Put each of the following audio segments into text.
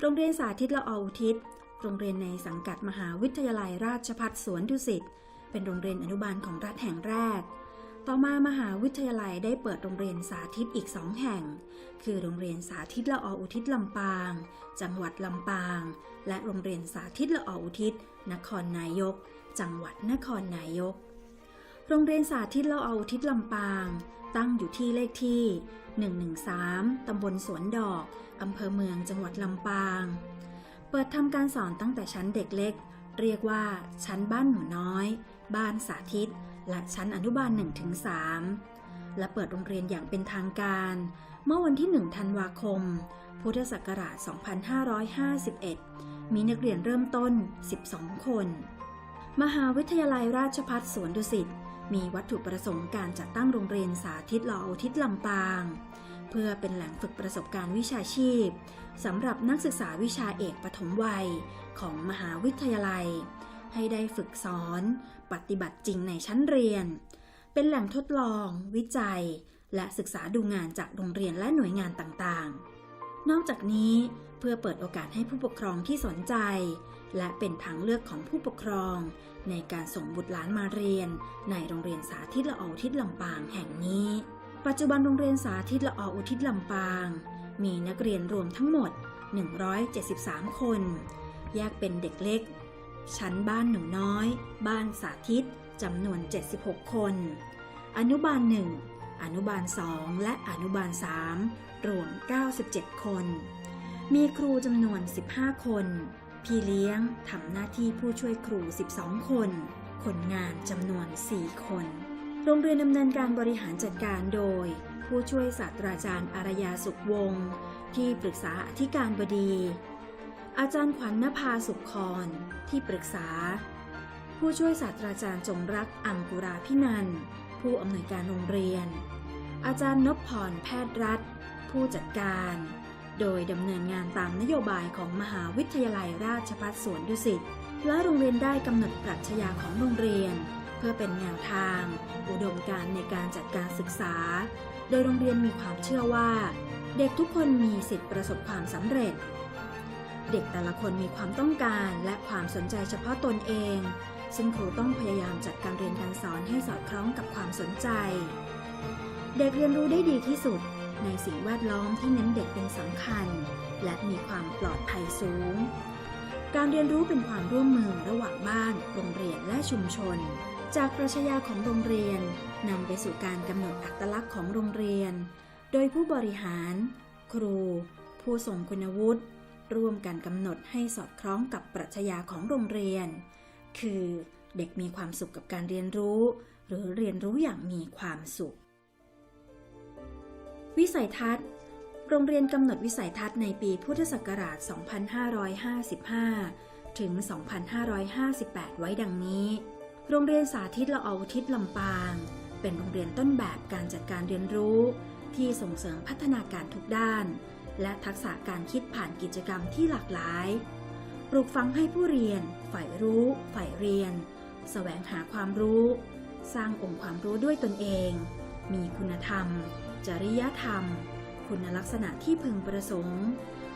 โรงเรียนสาธิตละออุทิศ โรงเรียนในสังกัดมหาวิทยาลัยราชภัฏสวนดุสิต เป็นโรงเรียนอนุบาลของรัฐแห่งแรก ต่อมามหาวิทยาลัยได้เปิดโรงเรียนสาธิตอีกสองแห่ง คือโรงเรียนสาธิตละออุทิศลำปาง จังหวัดลำปาง และโรงเรียนสาธิตละออุทิศ นครนายก จังหวัดนครนายก โรงเรียนสาธิตละออุทิศลำปาง ตั้งอยู่ที่เลขที่ 113 ตำบลสวนดอก อำเภอเมืองจังหวัดลำปาง เปิดทำการสอนตั้งแต่ชั้นเด็กเล็ก เรียกว่า ชั้นบ้านหนูน้อย บ้านสาธิต และชั้นอนุบาล1-3 และเปิดโรงเรียนอย่างเป็นทางการ เมื่อวันที่ 1 ธันวาคม พุทธศักราช 2551 มีนักเรียนเริ่มต้น 12 คน มหาวิทยาลัยราชภัฏสวนดุสิตมีวัตถุประสงค์การจัดตั้งโรงเรียนสาธิตลออุทิศลำปาง เพื่อเป็นแหล่งฝึกประสบการณ์วิชาชีพสำหรับนักศึกษาวิชาเอกปฐมวัยของมหาวิทยาลัย ให้ได้ฝึกสอน ปฏิบัติจริงในชั้นเรียน เป็นแหล่งทดลอง วิจัย และศึกษาดูงานจากโรงเรียนและหน่วยงานต่างๆ นอกจากนี้เพื่อเปิดโอกาสให้ผู้ปกครองที่สนใจ และเป็นทางเลือกของผู้ปกครอง ในการส่งบุตรหลานมาเรียน ในโรงเรียนสาธิตละออุทิศลำปางแห่งนี้ ปัจจุบันโรงเรียนสาธิตละออุทิศลำปาง มีนักเรียนรวมทั้งหมด 173 คน แยกเป็นเด็กเล็ก ชั้นบ้านหนูน้อย บ้านสาธิตจำนวน 76 คน อนุบาล1อนุบาล2และอนุบาล3รวม 97 คน มีครูจำนวน 15 คน พี่เลี้ยงทำหน้าที่ผู้ช่วยครู 12 คน คนงานจำนวน 4 คน โรงเรียนดำเนินการบริหารจัดการโดย ผู้ช่วยศาสตราจารย์อารยาสุขวงศ์ที่ปรึกษาอธิการบดี อาจารย์ขวัญนภาสุขคอนที่ปรึกษา ผู้ช่วยศาสตราจารย์จงรักอังกุราพินันท์ผู้อำนวยการโรงเรียน อาจารย์นพพรแพทย์รัฐ ผู้จัดการ โดยดำเนินงานตามนโยบายของมหาวิทยาลัยราชภัฏสวนดุสิตและโรงเรียนได้กำหนดปรัชญาของโรงเรียน เพื่อเป็นแนวทาง อุดมการในการจัดการศึกษา โดยโรงเรียนมีความเชื่อว่า เด็กทุกคนมีสิทธิประสบความสำเร็จ เด็กแต่ละคนมีความต้องการและความสนใจเฉพาะตนเอง ซึ่งครูต้องพยายามจัดการเรียนการสอนให้สอดคล้องกับความสนใจ เด็กเรียนรู้ได้ดีที่สุด ในสิ่งแวดล้อมที่เน้นเด็กเป็นสำคัญ และมีความปลอดภัยสูงการเรียนรู้เป็นความร่วมมือระหว่างบ้าน โรงเรียน และชุมชน จากปรัชญาของโรงเรียนนำไปสู่การกำหนดอัตลักษณ์ของโรงเรียน โดยผู้บริหาร ครู ผู้ทรงคุณวุฒิร่วมกันกำหนดให้สอดคล้องกับปรัชญาของโรงเรียน คือเด็กมีความสุขกับการเรียนรู้ หรือเรียนรู้อย่างมีความสุข วิสัยทัศน์ โรงเรียนกำหนดวิสัยทัศน์ในปีพุทธศักราช 2555 ถึง 2558 ไว้ดังนี้ โรงเรียนสาธิตละออุทิศลำปาง เป็นโรงเรียนต้นแบบการจัดการเรียนรู้ ที่ส่งเสริมพัฒนาการทุกด้าน และทักษะการคิดผ่านกิจกรรมที่หลากหลาย ปลูกฝังให้ผู้เรียนใฝ่รู้ใฝ่เรียนแสวงหาความรู้ สร้างองค์ความรู้ด้วยตนเอง มีคุณธรรม จริยธรรม คุณลักษณะที่พึงประสงค์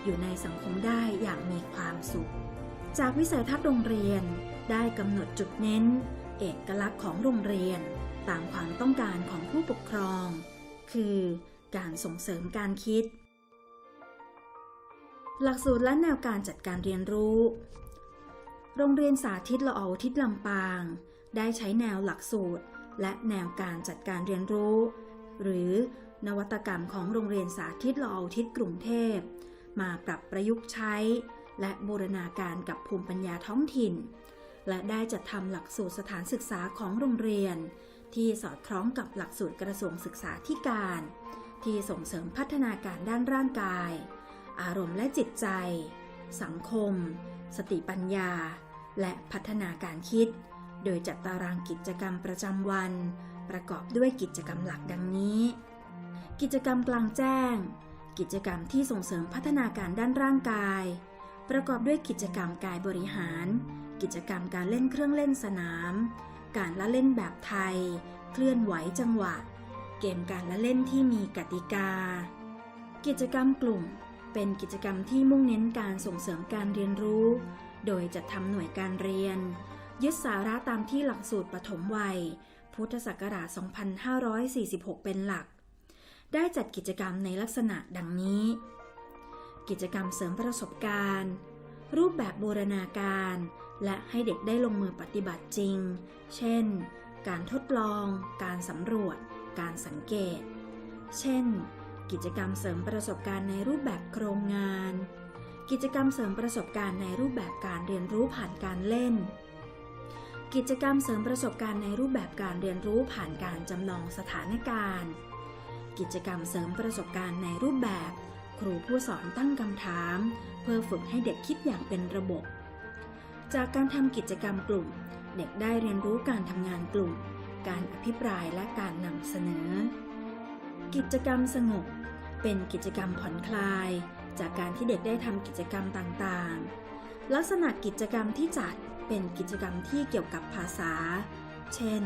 อยู่ในสังคมได้อย่างมีความสุข จากวิสัยทัศน์โรงเรียนได้กำหนดจุดเน้น เอกลักษณ์ของโรงเรียน ตามความต้องการของผู้ปกครอง คือการส่งเสริมการคิด หลักสูตรและแนวการจัดการเรียนรู้ โรงเรียนสาธิตละออทิศลำปาง ได้ใช้แนวหลักสูตร และแนวการจัดการเรียนรู้ หรือนวัตกรรมของโรงเรียนสาธิตละออทิศกรุงเทพ มาปรับประยุกต์ใช้ และบูรณาการกับภูมิปัญญาท้องถิ่น และได้จัดทำหลักสูตรสถานศึกษาของโรงเรียน ที่สอดคล้องกับหลักสูตรกระทรวงศึกษาธิการ ที่ส่งเสริมพัฒนาการด้านร่างกาย อารมณ์และจิตใจ สังคม สติปัญญา และพัฒนาการคิด โดยจัดตารางกิจกรรมประจำวัน ประกอบด้วยกิจกรรมหลักดังนี้ กิจกรรมกลางแจ้ง กิจกรรมที่ส่งเสริมพัฒนาการด้านร่างกายประกอบด้วยกิจกรรมกายบริหาร กิจกรรมการเล่นเครื่องเล่นสนาม การละเล่นแบบไทย เคลื่อนไหวจังหวะ เกมการละเล่นที่มีกติกา กิจกรรมกลุ่ม เป็นกิจกรรมที่มุ่งเน้นการส่งเสริมการเรียนรู้ โดยจัดทำหน่วยการเรียน ยึดสาระตามที่หลักสูตรปฐมวัย พุทธศักราช 2546 เป็นหลัก ได้จัดกิจกรรมในลักษณะดังนี้ กิจกรรมเสริมประสบการณ์รูปแบบบูรณาการ และให้เด็กได้ลงมือปฏิบัติจริง เช่น การทดลอง การสำรวจ การสังเกต เช่น กิจกรรมเสริมประสบการณ์ในรูปแบบโครงงาน กิจกรรมเสริมประสบการณ์ในรูปแบบการเรียนรู้ผ่านการเล่น กิจกรรมเสริมประสบการณ์ในรูปแบบการเรียนรู้ผ่านการจำลองสถานการณ์ กิจกรรมเสริมประสบการณ์ในรูปแบบ ครูผู้สอนตั้งคำถาม เพื่อฝึกให้เด็กคิดอย่างเป็นระบบ จากการทำกิจกรรมกลุ่ม เด็กได้เรียนรู้การทำงานกลุ่ม การอภิปรายและการนำเสนอ กิจกรรมสงบ เป็นกิจกรรมผ่อนคลาย จากการที่เด็กได้ทำกิจกรรมต่างๆ ลักษณะกิจกรรมที่จัดเป็นกิจกรรมที่เกี่ยวกับภาษา เช่น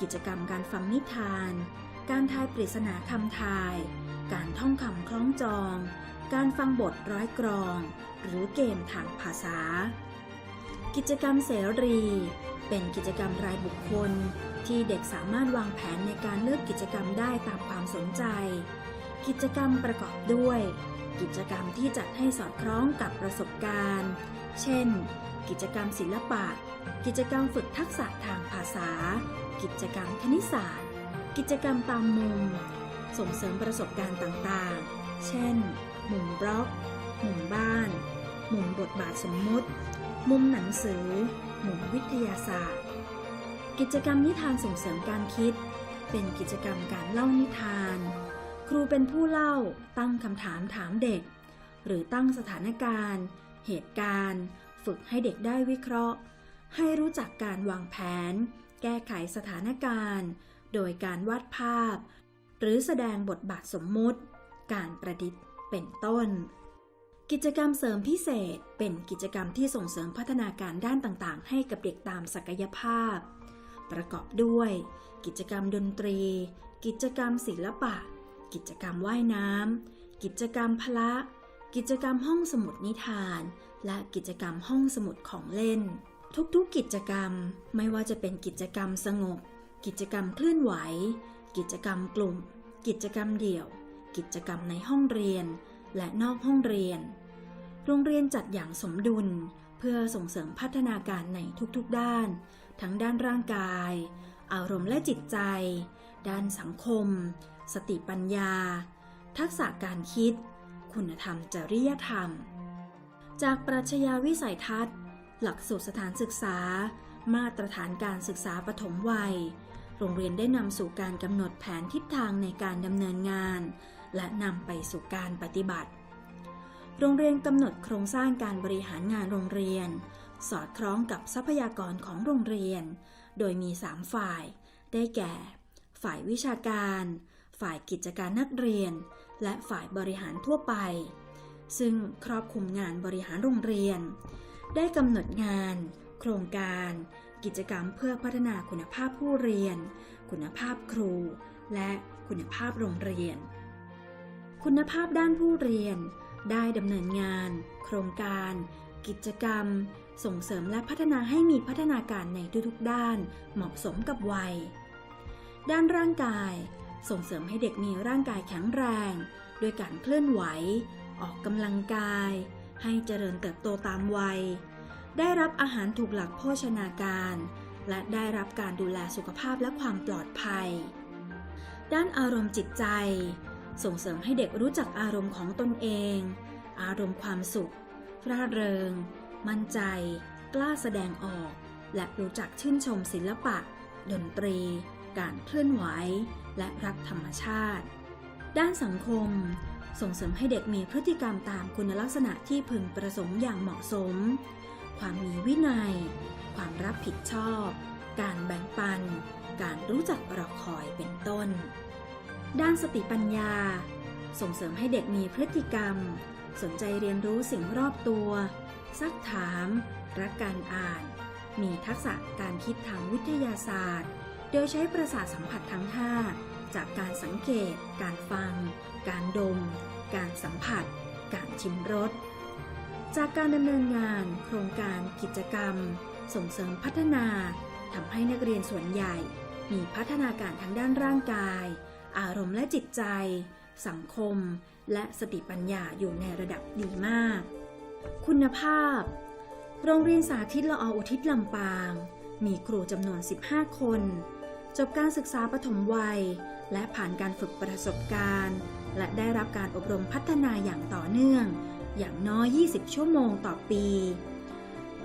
กิจกรรมการฟังนิทาน การทายปริศนาคำทาย การท่องคำคล้องจอง การฟังบทร้อยกรอง หรือเกมทางภาษา กิจกรรมเสรี เป็นกิจกรรมรายบุคคล ที่เด็กสามารถวางแผนในการเลือกกิจกรรมได้ตามความสนใจ กิจกรรมประกอบด้วย กิจกรรมที่จัดให้สอดคล้องกับประสบการณ์ เช่น กิจกรรมศิลปะ กิจกรรมฝึกทักษะทางภาษา กิจกรรมคณิตศาสตร์ กิจกรรมตามมุม ส่งเสริมประสบการณ์ต่างๆ เช่น มุมบล็อก มุมบ้าน มุมบทบาทสมมุติ มุมหนังสือ มุมวิทยาศาสตร์ กิจกรรมนิทานส่งเสริมการคิด เป็นกิจกรรมการเล่านิทาน ครูเป็นผู้เล่าตั้งคำถามถามเด็ก หรือตั้งสถานการณ์ เหตุการณ์ ฝึกให้เด็กได้วิเคราะห์ ให้รู้จักการวางแผน แก้ไขสถานการณ์ โดยการวาดภาพ หรือแสดงบทบาทสมมุติ การประดิษฐ์เป็นต้น กิจกรรมเสริมพิเศษเป็นกิจกรรมที่ส่งเสริมพัฒนาการด้านต่างๆ ให้กับเด็กตามศักยภาพ ประกอบด้วย กิจกรรมดนตรี กิจกรรมศิลปะ กิจกรรมว่ายน้ำกิจกรรมพละ กิจกรรมห้องสมุดนิทาน และกิจกรรมห้องสมุดของเล่น ทุกๆกิจกรรมไม่ว่าจะเป็นกิจกรรมสงบ กิจกรรมเคลื่อนไหว กิจกรรมกลุ่ม กิจกรรมเดี่ยว กิจกรรมในห้องเรียน และนอกห้องเรียน โรงเรียนจัดอย่างสมดุลเพื่อส่งเสริมพัฒนาการในทุกๆด้าน ทั้งด้านร่างกาย อารมณ์และจิตใจ ด้านสังคม สติปัญญา ทักษะการคิด คุณธรรมจริยธรรม จากปรัชญาวิสัยทัศน์ หลักสูตรสถานศึกษา มาตรฐานการศึกษาปฐมวัย โรงเรียนได้นำสู่การกำหนดแผนทิศทางในการดำเนินงาน และนำไปสู่การปฏิบัติ โรงเรียนกำหนดโครงสร้างการบริหารงานโรงเรียน สอดคล้องกับทรัพยากรของโรงเรียน โดยมี 3 ฝ่าย ได้แก่ ฝ่ายวิชาการ ฝ่ายกิจการนักเรียน และฝ่ายบริหารทั่วไป ซึ่งครอบคลุมงานบริหารโรงเรียน ได้กำหนดงาน โครงการ กิจกรรมเพื่อพัฒนาคุณภาพผู้เรียน คุณภาพครู และคุณภาพโรงเรียน คุณภาพด้านผู้เรียน ได้ดำเนินงาน โครงการ กิจกรรม ส่งเสริมและพัฒนาให้มีพัฒนาการในทุกๆด้าน เหมาะสมกับวัย ด้านร่างกาย ส่งเสริมให้เด็กมีร่างกายแข็งแรงด้วยการเคลื่อนไหว ออกกำลังกาย ให้เจริญเติบโตตามวัย ได้รับอาหารถูกหลักโภชนาการ และได้รับการดูแลสุขภาพและความปลอดภัย ด้านอารมณ์จิตใจ ส่งเสริมให้เด็กรู้จักอารมณ์ของตนเอง อารมณ์ความสุข ร่าเริง มั่นใจ กล้าแสดงออก และรู้จักชื่นชมศิลปะ ดนตรี การเคลื่อนไหว และรักธรรมชาติ ด้านสังคม ส่งเสริมให้เด็กมีพฤติกรรมตามคุณลักษณะที่พึงประสงค์อย่างเหมาะสม ความมีวินัย ความรับผิดชอบ การแบ่งปัน การรู้จักรอคอยเป็นต้น ด้านสติปัญญา ส่งเสริมให้เด็กมีพฤติกรรม สนใจเรียนรู้สิ่งรอบตัว ซักถาม รักการอ่าน มีทักษะการคิดทางวิทยาศาสตร์ โดยใช้ประสาทสัมผัสทั้ง 5 จากการสังเกต การฟัง การดม การสัมผัส การชิมรส จากการดำเนินงาน โครงการกิจกรรม ส่งเสริมพัฒนาทำให้นักเรียนส่วนใหญ่ มีพัฒนาการทางด้านร่างกาย อารมณ์และจิตใจ สังคม และสติปัญญาอยู่ในระดับดีมาก คุณภาพ โรงเรียนสาธิตละออุทิศลำปาง มีครูจำนวน 15 คน จบการศึกษาปฐมวัย และผ่านการฝึกประสบการณ์ และได้รับการอบรมพัฒนาอย่างต่อเนื่อง อย่างน้อย 20 ชั่วโมงต่อปี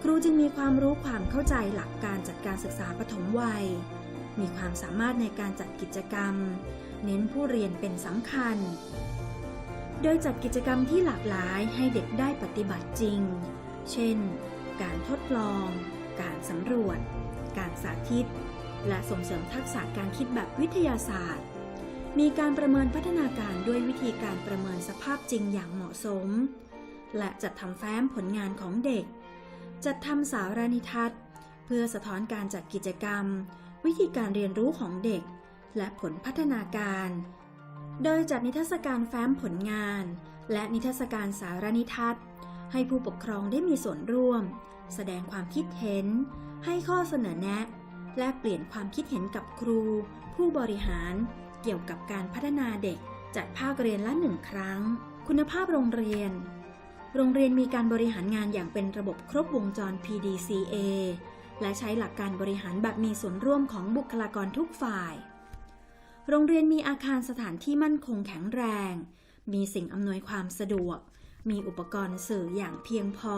ครูจึงมีความรู้ความเข้าใจหลักการจัดการศึกษาปฐมวัย มีความสามารถในการจัดกิจกรรม เน้นผู้เรียนเป็นสำคัญ โดยจัดกิจกรรมที่หลากหลายให้เด็กได้ปฏิบัติจริง เช่น การทดลอง การสำรวจ การสาธิต และส่งเสริมทักษะการคิดแบบวิทยาศาสตร์ มีการประเมินพัฒนาการด้วยวิธีการประเมินสภาพจริงอย่างเหมาะสม และจัดทำแฟ้มผลงานของเด็ก จัดทำสารนิทัศน์ เพื่อสะท้อนการจัดกิจกรรม วิธีการเรียนรู้ของเด็ก และผลพัฒนาการ โดยจัดนิทรรศการแฟ้มผลงาน และนิทรรศการสารนิทัศน์ ให้ผู้ปกครองได้มีส่วนร่วม แสดงความคิดเห็น ให้ข้อเสนอแนะ แลกเปลี่ยนความคิดเห็นกับครู ผู้บริหาร เกี่ยวกับการพัฒนาเด็ก จัดภาคเรียนละหนึ่งครั้ง คุณภาพโรงเรียน โรงเรียนมีการบริหารงานอย่างเป็นระบบครบวงจร PDCA และใช้หลักการบริหารแบบมีส่วนร่วมของบุคลากรทุกฝ่าย โรงเรียนมีอาคารสถานที่มั่นคงแข็งแรง มีสิ่งอำนวยความสะดวก มีอุปกรณ์สื่ออย่างเพียงพอ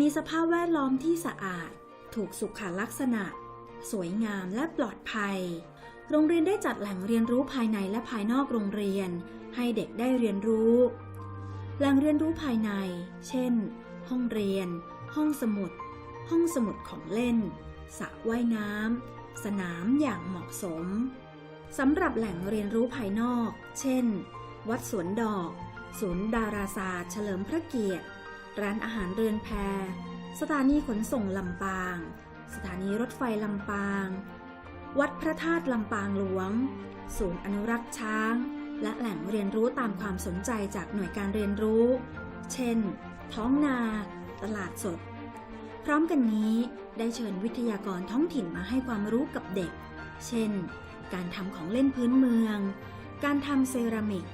มีสภาพแวดล้อมที่สะอาด ถูกสุขลักษณะ สวยงามและปลอดภัย โรงเรียนได้จัดแหล่งเรียนรู้ภายในและภายนอกโรงเรียน ให้เด็กได้เรียนรู้ แหล่งเรียนรู้ภายใน เช่น ห้องเรียน ห้องสมุด ห้องสมุดของเล่นสระว่ายน้ำ สนามอย่างเหมาะสมสำหรับแหล่งเรียนรู้ภายนอก เช่น วัดสวนดอก ศูนย์ดาราศาสตร์ เฉลิมพระเกียรติ ร้านอาหารเรือนแพ สถานีขนส่งลำปาง สถานีรถไฟลำปาง วัดพระธาตุลำปางหลวง ศูนย์อนุรักษ์ช้าง และแหล่งเรียนรู้ตามความสนใจจากหน่วยการเรียนรู้ เช่น ท้องนา ตลาดสด พร้อมกันนี้ได้เชิญวิทยากรท้องถิ่นมาให้ความรู้กับเด็ก เช่น การทำของเล่นพื้นเมือง การทำเซรามิก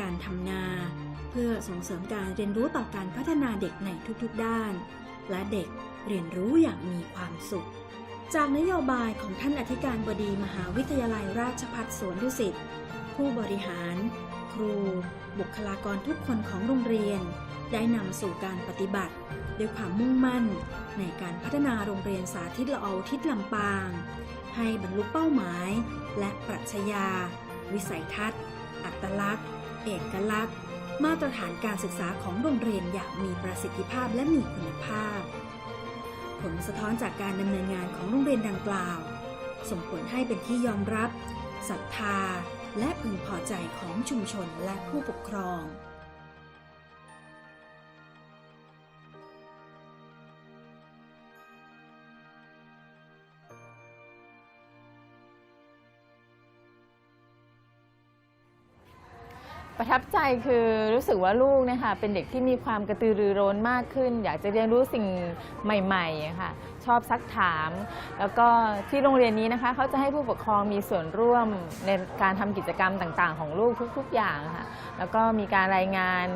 การทำนา เพื่อส่งเสริมการเรียนรู้ต่อการพัฒนาเด็กในทุกๆด้าน และเด็กเรียนรู้อย่างมีความสุข จากนโยบายของท่านอธิการบดีมหาวิทยาลัยราชภัฏสวนดุสิต ผู้บริหาร ครู บุคลากรทุกคนของโรงเรียน ได้นำสู่การปฏิบัติ ด้วยความมุ่งมั่น ในการพัฒนาโรงเรียนสาธิตละออุทิศลำปาง ให้บรรลุเป้าหมาย และปรัชญา วิสัยทัศน์ อัตลักษณ์ เอกลักษณ์ มาตรฐานการศึกษาของโรงเรียนอย่างมีประสิทธิภาพและมีคุณภาพ ผลสะท้อนจากการดำเนินงานของโรงเรียนดังกล่าว ส่งผลให้เป็นที่ยอมรับศรัทธาและพึงพอใจของชุมชนและผู้ปกครอง ประทับใจคือรู้สึกว่าลูกเนะคะเป็นเด็กที่มีความกระตือรือร้นมากขึ้น อยากจะเรียนรู้สิ่งใหม่ๆค่ะชอบซักถาม แล้วก็ที่โรงเรียนนี้นะคะเขาจะให้ผู้ปกครองมีส่วนร่วมในการทำกิจกรรมต่างๆ ของลูกทุก ๆ อย่างค่ะแล้วก็มีการรายงาน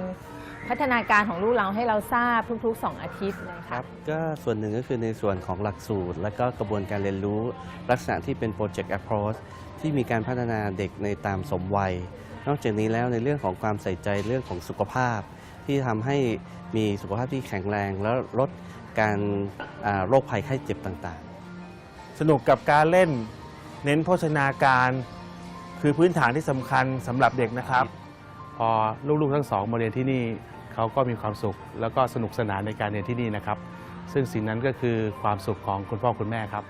พัฒนาการของลูกเราให้เราทราบทุกๆ 2 อาทิตย์เลยคค่ะรับก็ส่วนหนึ่งก็คือในส่วนของหลักสูตร และก็กระบวนการเรียนรู้ลักษณะที่เป็น Project Approach ที่มีการพัฒนาเด็กในตามสมวัย นอกจากนี้แล้วในเรื่องของความใส่ใจเรื่องของสุขภาพ ที่ทำให้มีสุขภาพที่แข็งแรง แล้วลดการโรคภัยไข้เจ็บต่างๆ สนุกกับการเล่นเน้นโภชนาการ คือพื้นฐานที่สำคัญสำหรับเด็กนะครับ พอลูกๆทั้งสองมาเรียนที่นี่เขาก็มีความสุข แล้วก็สนุกสนานในการเรียนที่นี่นะครับ ซึ่งสิ่งนั้นก็คือความสุขของคุณพ่อคุณแม่ครับ